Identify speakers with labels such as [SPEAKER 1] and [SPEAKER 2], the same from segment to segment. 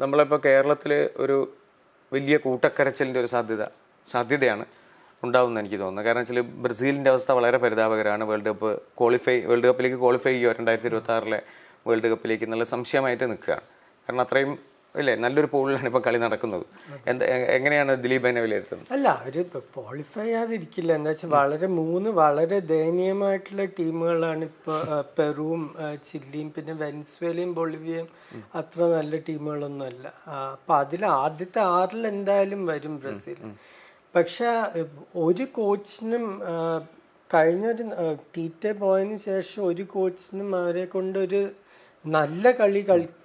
[SPEAKER 1] നമ്മളിപ്പോൾ കേരളത്തിൽ ഒരു വലിയ കൂട്ടക്കരച്ചിലിന്റെ ഒരു സാധ്യത സാധ്യതയാണ് ഉണ്ടാവുമെന്ന് എനിക്ക് തോന്നുന്നത്. കാരണം വെച്ചാൽ ബ്രസീലിന്റെ അവസ്ഥ വളരെ പരിതാപകരമാണ്. വേൾഡ് കപ്പ് ക്വാളിഫൈ വേൾഡ് കപ്പിലേക്ക് ക്വാളിഫൈ ചെയ്യുക രണ്ടായിരത്തി ഇരുപത്തി ആറിലെ വേൾഡ് കപ്പിലേക്ക് എന്നുള്ള സംശയമായിട്ട് നിൽക്കുകയാണ്. കാരണം അത്രയും ഇല്ലേ? നല്ലൊരു പൂളിലാണ് ഇപ്പോൾ കളി നടക്കുന്നത്. എന്താ എങ്ങനെയാണ് ദിലീപ് എന്നെ വിലയിരുത്തുന്നത്?
[SPEAKER 2] അല്ല അവർ ക്വാളിഫൈ ചെയ്യാതിരിക്കില്ല. എന്താ വെച്ചാൽ വളരെ മൂന്ന് വളരെ ദയനീയമായിട്ടുള്ള ടീമുകളാണ് ഇപ്പോൾ പെറുവും ചില്ലിയും പിന്നെ വെൻസ്വേലയും ബൊളിവിയയും അത്ര നല്ല ടീമുകളൊന്നും അല്ല അപ്പം അതിൽ ആദ്യത്തെ ആറിൽ എന്തായാലും വരും ബ്രസീൽ പക്ഷെ ഒരു കോച്ചിനും കഴിഞ്ഞൊരു ടീറ്റെ പോയതിനു ശേഷം ഒരു കോച്ചിനും അവരെ കൊണ്ട് ഒരു നല്ല കളി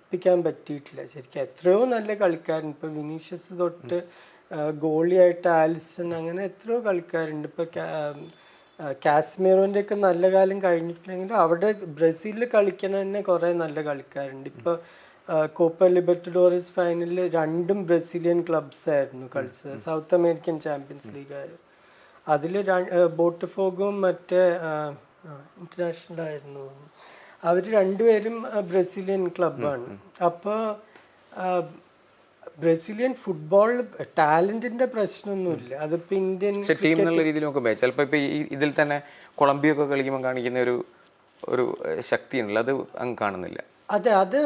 [SPEAKER 2] കളിപ്പിക്കാൻ പറ്റിയിട്ടില്ല. ശരിക്കും എത്രയോ നല്ല കളിക്കാരൻ ഇപ്പൊ വിനീഷ്യസ് തൊട്ട് ഗോളിയായിട്ട് ആലിസൺ അങ്ങനെ എത്രയോ കളിക്കാരുണ്ട്. ഇപ്പൊ കാശ്മീറിന്റെ ഒക്കെ നല്ല കാലം കഴിഞ്ഞിട്ടില്ലെങ്കിലും അവിടെ ബ്രസീലിൽ കളിക്കണ തന്നെ കുറെ നല്ല കളിക്കാരുണ്ട്. ഇപ്പൊ കോപ്പ ലിബർട്ടഡോറിസ് ഫൈനലിൽ രണ്ടും ബ്രസീലിയൻ ക്ലബ്സ് ആയിരുന്നു കളിച്ചത്. സൗത്ത് അമേരിക്കൻ ചാമ്പ്യൻസ് ലീഗ് ആയിരുന്നു. അതിൽ ബോട്ട് ഫോഗും മറ്റേ ഇന്റർനാഷണൽ ആയിരുന്നു. അവർ രണ്ടുപേരും ബ്രസീലിയൻ ക്ലബാണ് അപ്പോൾ ബ്രസീലിയൻ ഫുട്ബോൾ ടാലന്റിന്റെ പ്രശ്നമൊന്നുമില്ല. അതിപ്പോ ഇന്ത്യൻ
[SPEAKER 1] ടീം എന്നുള്ള രീതിയിൽ നോക്കുമ്പോൾ ചിലപ്പോൾ ഇപ്പോൾ ഈ ഇതിൽ തന്നെ കൊളംബിയ ഒക്കെ കളിക്കുമ്പോൾ കാണിക്കുന്ന ഒരു ഒരു ശക്തി ഉണ്ടല്ലോ അത് അങ്ങ് കാണുന്നില്ല.
[SPEAKER 2] അതെ അത്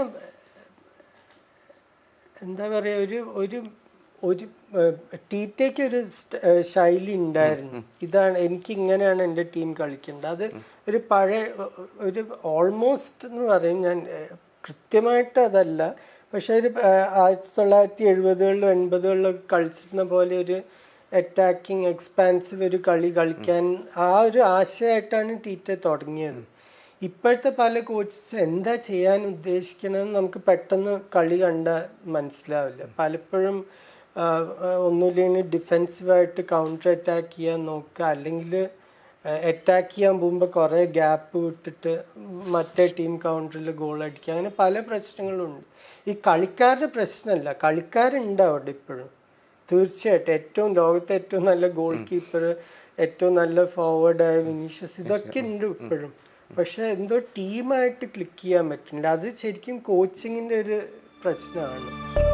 [SPEAKER 2] എന്താ പറയുക ഒരു ഒരു ഒരു ടീറ്റയ്ക്ക് ഒരു ശൈലി ഉണ്ടായിരുന്നു. ഇതാണ് എനിക്ക് ഇങ്ങനെയാണ് എന്റെ ടീം കളിക്കേണ്ടത്. അത് ഒരു പഴയ ഒരു ഓൾമോസ്റ്റ് എന്ന് പറയും ഞാൻ കൃത്യമായിട്ട് അതല്ല. പക്ഷെ ഒരു ആയിരത്തി തൊള്ളായിരത്തി എഴുപതുകളിലും എൺപതുകളിലൊക്കെ കളിച്ചിരുന്ന പോലെ ഒരു അറ്റാക്കിംഗ് എക്സ്പാൻസീവ് ഒരു കളി കളിക്കാൻ ആ ഒരു ആശയമായിട്ടാണ് ടീറ്റ തുടങ്ങിയത്. ഇപ്പോഴത്തെ പല കോച്ചസ് എന്താ ചെയ്യാൻ ഉദ്ദേശിക്കണമെന്ന് നമുക്ക് പെട്ടെന്ന് കളി കണ്ട മനസ്സിലാവില്ല. പലപ്പോഴും ഒന്നുമില്ലെങ്കിൽ ഡിഫെൻസീവായിട്ട് കൗണ്ടർ അറ്റാക്ക് ചെയ്യാൻ നോക്കുക. അല്ലെങ്കിൽ അറ്റാക്ക് ചെയ്യാൻ പോകുമ്പോൾ കുറേ ഗ്യാപ്പ് വിട്ടിട്ട് മറ്റേ ടീം കൗണ്ടറിൽ ഗോൾ അടിക്കുക. അങ്ങനെ പല പ്രശ്നങ്ങളും ഉണ്ട്. ഈ കളിക്കാരുടെ പ്രശ്നമല്ല കളിക്കാരുണ്ട് അവിടെ ഇപ്പോഴും. തീർച്ചയായിട്ടും ഏറ്റവും ലോകത്തെ ഏറ്റവും നല്ല ഗോൾ കീപ്പർ ഏറ്റവും നല്ല ഫോർവേഡായ വിനീഷ്യസ് ഇതൊക്കെ ഉണ്ട് ഇപ്പോഴും. പക്ഷെ എന്തോ ടീമായിട്ട് ക്ലിക്ക് ചെയ്യാൻ പറ്റുന്നില്ല. അത് ശരിക്കും കോച്ചിങ്ങിന്റെ ഒരു പ്രശ്നമാണ്.